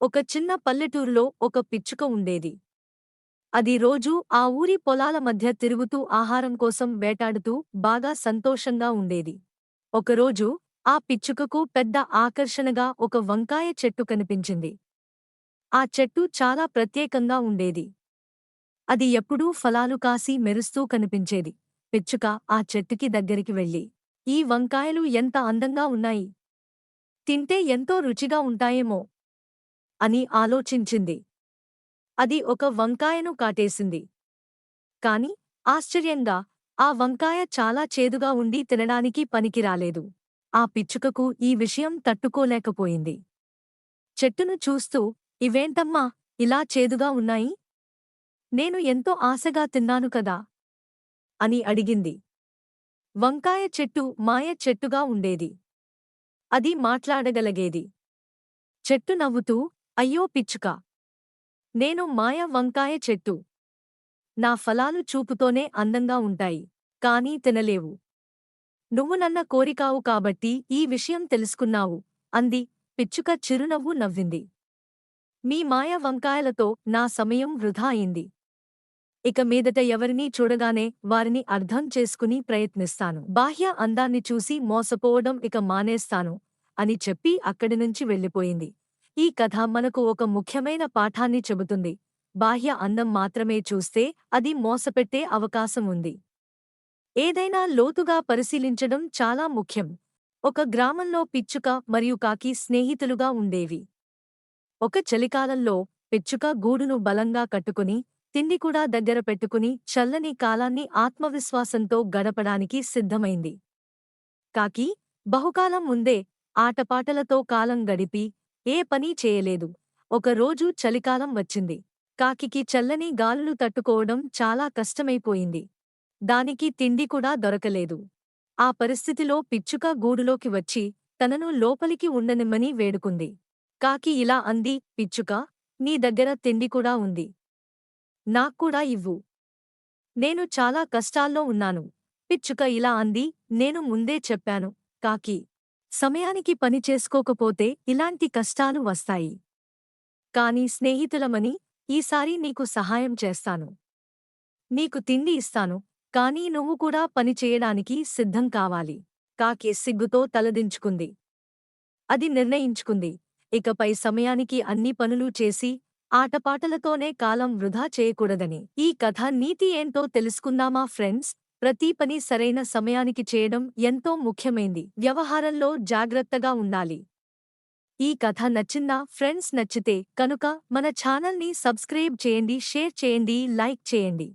ఒక చిన్న పల్లెటూరులో ఒక పిచ్చుక ఉండేది. అది రోజూ ఆ ఊరి పొలాల మధ్య తిరుగుతూ ఆహారం కోసం వేటాడుతూ బాగా సంతోషంగా ఉండేది. ఒకరోజు ఆ పిచ్చుకకు పెద్ద ఆకర్షణగా ఒక వంకాయ చెట్టు కనిపించింది. ఆ చెట్టు చాలా ప్రత్యేకంగా ఉండేది. అది ఎప్పుడూ ఫలాలు కాసి మెరుస్తూ కనిపించేది. పిచ్చుక ఆ చెట్టుకి దగ్గరికి వెళ్ళి ఈ వంకాయలు ఎంత అందంగా ఉన్నాయి? తింటే ఎంతో రుచిగా ఉంటాయేమో! అని ఆలోచించింది. అది ఒక వంకాయను కాటేసింది. కాని ఆశ్చర్యంగా ఆ వంకాయ చాలా చేదుగా ఉండి తినడానికి పనికిరాలేదు. ఆ పిచ్చుకకు ఈ విషయం తట్టుకోలేకపోయింది. చెట్టును చూస్తూ ఇవేంటమ్మా ఇలా చేదుగా ఉన్నాయి? నేను ఎంతో ఆశగా తిన్నాను కదా అని అడిగింది. వంకాయ చెట్టు మాయ చెట్టుగా ఉండేది. అది మాట్లాడగలగేది. చెట్టు నవ్వుతూ అయ్యో పిచ్చుక! నేను మాయ వంకాయ చెట్టు. నా ఫలాలు చూపుతోనే అందంగా ఉంటాయి కానీ తినలేవు. నువ్వు నన్న కోరికావు కాబట్టి ఈ విషయం తెలుసుకున్నావు అంది. పిచ్చుక చిరునవ్వు నవ్వింది. మీ మాయ వంకాయలతో నా సమయం వృధా అయింది. ఇక మీదట ఎవరినీ చూడగానే వారిని అర్థం చేసుకుని ప్రయత్నిస్తాను. బాహ్య అందాన్ని చూసి మోసపోవడం ఇక మానేస్తాను అని చెప్పి అక్కడి నుంచి వెళ్ళిపోయింది. ఈ కథ మనకు ఒక ముఖ్యమైన పాఠాన్ని చెబుతుంది. బాహ్య అందం మాత్రమే చూస్తే అది మోసపెట్టే అవకాశం ఉంది. ఏదైనా లోతుగా పరిశీలించడం చాలా ముఖ్యం. ఒక గ్రామంలో పిచ్చుక మరియు కాకి స్నేహితులుగా ఉండేవి. ఒక చలికాలంలో పిచ్చుక గూడును బలంగా కట్టుకుని తిండి కూడా దగ్గర పెట్టుకుని చల్లని కాలాన్ని ఆత్మవిశ్వాసంతో గడపడానికి సిద్ధమైంది. కాకి బహుకాలం ముందే ఆటపాటలతో కాలం గడిపి ఏ పనీ చేయలేదు. ఒకరోజు చలికాలం వచ్చింది. కాకికి చల్లని గాలులు తట్టుకోవడం చాలా కష్టమైపోయింది. దానికి తిండి కూడా దొరకలేదు. ఆ పరిస్థితిలో పిచ్చుక గూడులోకి వచ్చి తనను లోపలికి ఉండనిమ్మని వేడుకుంది. కాకి ఇలా అంది పిచ్చుక నీ దగ్గర తిండి కూడా ఉంది. నాక్కూడా ఇవ్వు. నేను చాలా కష్టాల్లో ఉన్నాను. పిచ్చుక ఇలా అంది నేను ముందే చెప్పాను కాకి సమయానికి పని చేసుకోకపోతే ఇలాంటి కష్టాలు వస్తాయి. కాని స్నేహితులమని ఈసారి నీకు సహాయం చేస్తాను. నీకు తిండి ఇస్తాను కానీ నువ్వు కూడా పని చేయడానికి సిద్ధం కావాలి. కాకి సిగ్గుతో తలదించుకుంది. అది నిర్ణయించుకుంది. ఇకపై సమయానికి అన్ని పనులు చేసి ఆటపాటలతోనే కాలం వృధా చేయకూడదని. ఈ కథ నీతి ఏంటో తెలుసుకుందామా ఫ్రెండ్స్? ప్రతి పని సరైన సమయానికి చేయడం ఎంతో ముఖ్యమైంది. వ్యవహారంలో జాగ్రత్తగా ఉండాలి. ఈ కథ నచ్చిందా? ఫ్రెండ్స్ నచ్చితే కనుక మన ఛానల్ని సబ్స్క్రైబ్ చేయండి షేర్ చేయండి లైక్ చేయండి.